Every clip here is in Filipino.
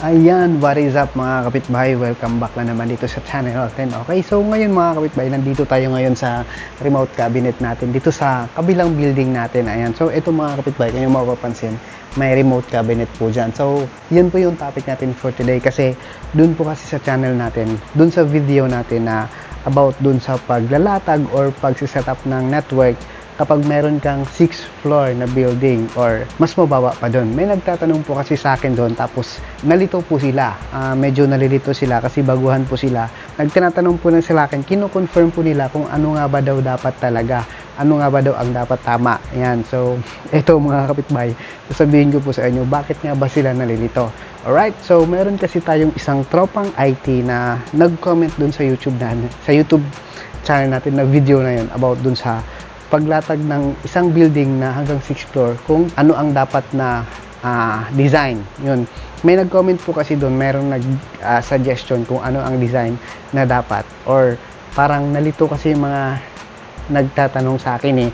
Ayan, what is up mga kapitbahay? Welcome back na naman dito sa channel natin. Okay, so ngayon mga kapitbahay, nandito tayo ngayon sa remote cabinet natin dito sa kabilang building natin. Ayan, so ito mga kapitbahay, yung mapapansin, may remote cabinet po dyan. So, yun po yung topic natin for today kasi dun po kasi sa channel natin, dun sa video natin na about dun sa paglalatag or pagsiset up ng network kapag meron kang 6th floor na building or mas mababa pa doon. May nagtatanong po kasi sa akin doon tapos nalito po sila. Ah, medyo nalilito sila kasi baguhan po sila. Nagtinatanong po na sila akin, kino-confirm po nila kung ano nga ba daw dapat talaga. Ano nga ba daw ang dapat tama. Yan. So, ito mga kapitbahay, sasabihin ko po sa inyo, bakit nga ba sila nalilito? Alright, so meron kasi tayong isang tropang IT na nag-comment doon sa YouTube na, sa YouTube channel natin na video na yun about dun sa paglatag ng isang building na hanggang 6th floor kung ano ang dapat na ah, design. Yun. May nag-comment po kasi doon, merong nag-suggestion kung ano ang design na dapat or parang nalito kasi yung mga nagtatanong sa akin eh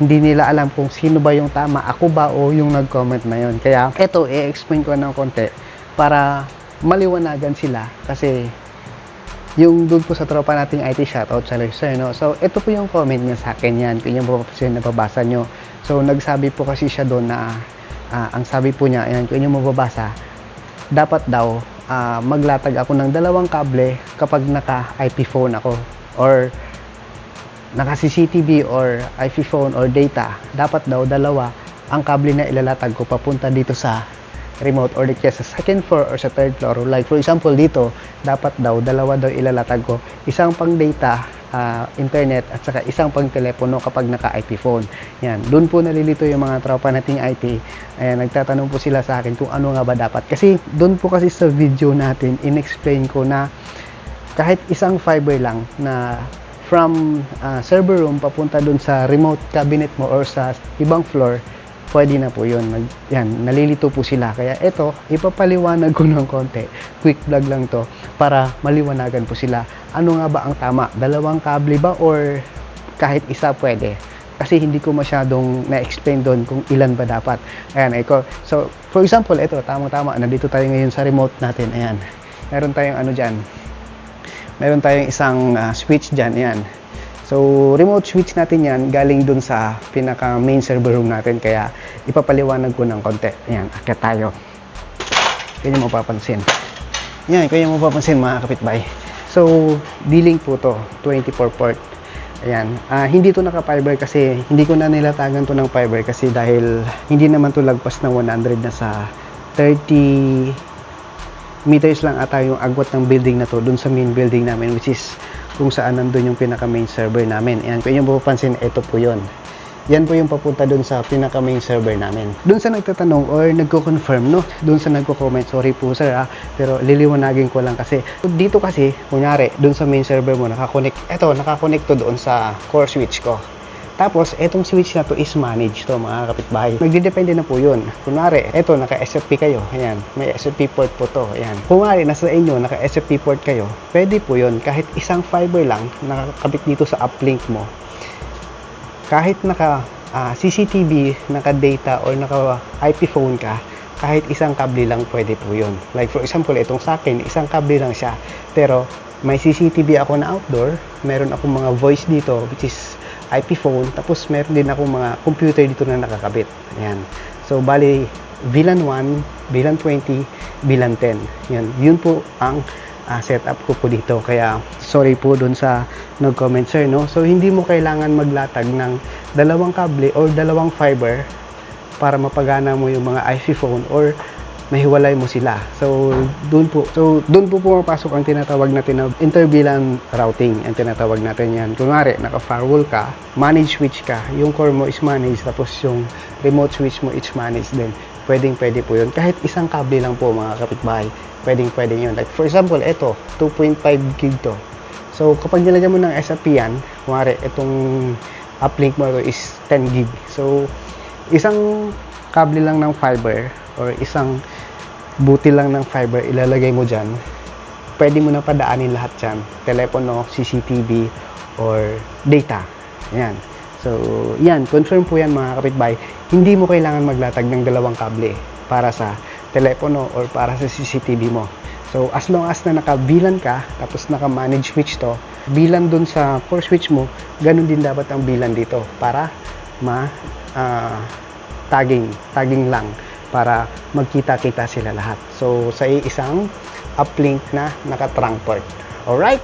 hindi nila alam kung sino ba yung tama, ako ba o yung nag-comment na yun. Kaya eto, i-explain ko ng konti para maliwanagan sila kasi yung doon po sa tropa nating IT shoutout sa sir, no? So, ito po yung comment niya sa akin yan. Kung yung mapapansin, nababasa nyo. So, nagsabi po kasi siya doon na, ah, ang sabi po niya, ayan, kung yung mababasa, dapat daw ah, maglatag ako ng dalawang kable kapag naka IP phone ako or naka CCTV or IP phone or data. Dapat daw dalawa ang kable na ilalatag ko papunta dito sa remote or kaya sa second floor or sa third floor. Like for example dito, dapat daw dalawa daw ilalatag ko. Isang pang data, ah, internet at saka isang pang telepono kapag naka IP phone. Yan, doon po nalilito yung mga tropa nating IT. Ayan, nagtatanong po sila sa akin kung ano nga ba dapat. Kasi doon po kasi sa video natin, in-explain ko na kahit isang fiber lang na from ah, server room papunta doon sa remote cabinet mo or sa ibang floor, pwede na po yun. Nag, yan, nalilito po sila. Kaya ito, ipapaliwanag ko ng konti. Quick vlog lang to para maliwanagan po sila. Ano nga ba ang tama? Dalawang kable ba or kahit isa pwede? Kasi hindi ko masyadong na-explain doon kung ilan ba dapat. Ayan, iko. So, for example, ito, tamang-tama. Nandito tayo ngayon sa remote natin. Ayan. Meron tayong ano dyan. Meron tayong isang ah, switch dyan. Ayan. So, remote switch natin yan galing dun sa pinaka main server room natin. Kaya, ipapaliwanag ko ng konti. Ayan, akit tayo. Kaya mo mapapansin. Yan, kaya mo mapapansin mga kapitbahay. So, dealing po to, 24 port. Ayan, ah, hindi to naka-fiber kasi hindi ko na nilatagan to ng fiber kasi dahil hindi naman to lagpas ng 100 na sa 30 meters lang ata yung agwat ng building na to dun sa main building namin which is kung saan nandun yung pinaka main server namin. Ayan, kung yung mapapansin, ito po yun. Yan po yung papunta dun sa pinaka main server namin. Dun sa nagtatanong or nagko-confirm, no? Dun sa nagko-comment, sorry po sir ah, pero liliwanagin ko lang kasi. Dito kasi, kunyari, dun sa main server mo, nakakonect, eto, nakakonect to doon sa core switch ko. Tapos, etong switch na to is managed to mga kapitbahay. Magdidepende na po yun. Kunwari, eto, naka-SFP kayo. Ayan, may SFP port po to. Ayan. Kunwari, nasa inyo, naka-SFP port kayo, pwede po yun. Kahit isang fiber lang, nakakabit dito sa uplink mo. Kahit naka ah, CCTV, naka-data, or naka-IP phone ka, kahit isang kable lang pwede po yun. Like for example, itong sa akin, isang kable lang siya. Pero may CCTV ako na outdoor, meron akong mga voice dito, which is IP phone, tapos meron din akong mga computer dito na nakakabit. Ayan. So, bali, VLAN 1, VLAN 20, VLAN 10. Yan. Yun po ang ah, setup ko po dito. Kaya, sorry po dun sa nag-comment, sir, no? So, hindi mo kailangan maglatag ng dalawang kable or dalawang fiber para mapagana mo yung mga IP phone or mahiwalay mo sila. So, doon po. So, doon po pumapasok ang tinatawag natin na inter-VLAN routing. Ang tinatawag natin yan. Kunwari, naka-firewall ka, manage switch ka, yung core mo is managed, tapos yung remote switch mo is managed din. Pwedeng pwede po yun. Kahit isang kable lang po mga kapitbahay, pwedeng pwede yun. Like, for example, ito, 2.5 gig to. So, kapag nilagyan mo ng SAP yan, kunwari, itong uplink mo to is 10 gig. So, isang kable lang ng fiber or isang buti lang ng fiber ilalagay mo dyan, pwede mo na padaanin lahat dyan. Telepono, CCTV, or data. Yan. So, yan. Confirm po yan mga kapitbahay. Hindi mo kailangan maglatag ng dalawang kable para sa telepono or para sa CCTV mo. So, as long as na naka-VLAN ka, tapos naka-manage switch to, VLAN dun sa core switch mo, ganun din dapat ang VLAN dito para ma ah, tagging, tagging lang para magkita-kita sila lahat. So, sa isang uplink na naka-trunk port. Alright?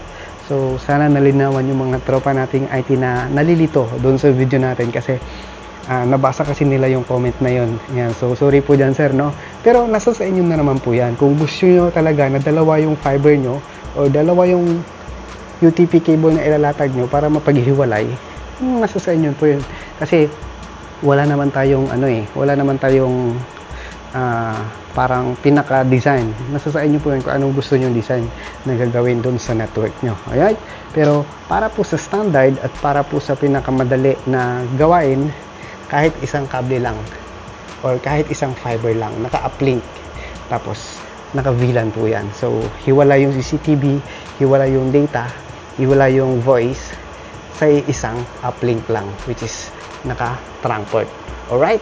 So, sana nalinawan yung mga tropa nating IT na nalilito doon sa video natin kasi Ah, nabasa kasi nila yung comment na yon. Yan. So, sorry po dyan, sir, no? Pero nasa sa inyo na naman po yan. Kung gusto nyo talaga na dalawa yung fiber nyo o dalawa yung UTP cable na ilalatag nyo para mapaghiwalay, nasa sa inyo po yun. Kasi wala naman tayong ano eh, wala naman tayong ah, parang pinaka-design. Nasa sa inyo po yun kung anong gusto nyo design na gagawin doon sa network nyo. Alright? Pero para po sa standard at para po sa pinakamadali na gawain, kahit isang kable lang or kahit isang fiber lang, naka-uplink. Tapos, naka-VLAN po yan. So, hiwala yung CCTV, hiwala yung data, hiwala yung voice sa isang uplink lang, which is naka-trunk port. Alright?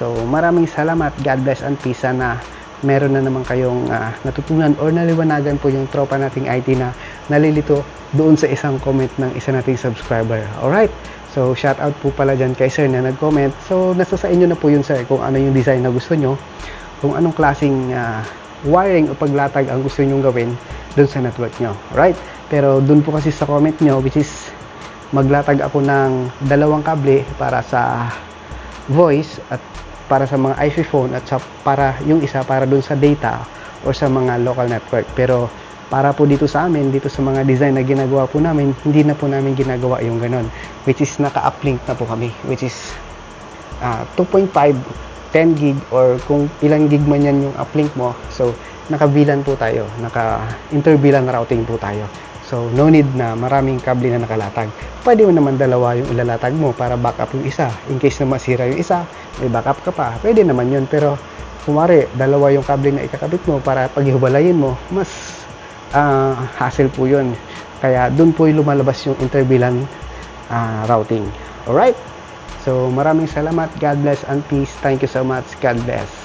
So, maraming salamat. God bless and peace. Sana meron na naman kayong ah, natutunan or naliwanagan po yung tropa nating IT na nalilito doon sa isang comment ng isa nating subscriber. Alright? So, shout out po pala dyan kay sir na nag-comment. So, nasa sa inyo na po yun sir kung ano yung design na gusto nyo, kung anong klaseng ah, wiring o paglatag ang gusto nyong gawin doon sa network nyo. Alright? Pero doon po kasi sa comment nyo, which is maglatag ako ng dalawang kable para sa voice at para sa mga IP phone at sa para yung isa para doon sa data or sa mga local network. Pero para po dito sa amin, dito sa mga design na ginagawa po namin, hindi na po namin ginagawa yung ganon. Which is naka-uplink na po kami. Which is ah, 2.5, 10 gig or kung ilang gig man yan yung uplink mo. So, naka-VLAN po tayo. Naka-inter-VLAN routing po tayo. So, no need na maraming kable na nakalatag. Pwede mo naman dalawa yung ilalatag mo para backup yung isa. In case na masira yung isa, may backup ka pa. Pwede naman yun. Pero, kumari, dalawa yung kable na ikakabit mo para paghiwalayin mo, mas ah, hassle po yun. Kaya, dun po yung lumalabas yung inter-VLAN ah, routing. Alright? So, maraming salamat. God bless and peace. Thank you so much. God bless.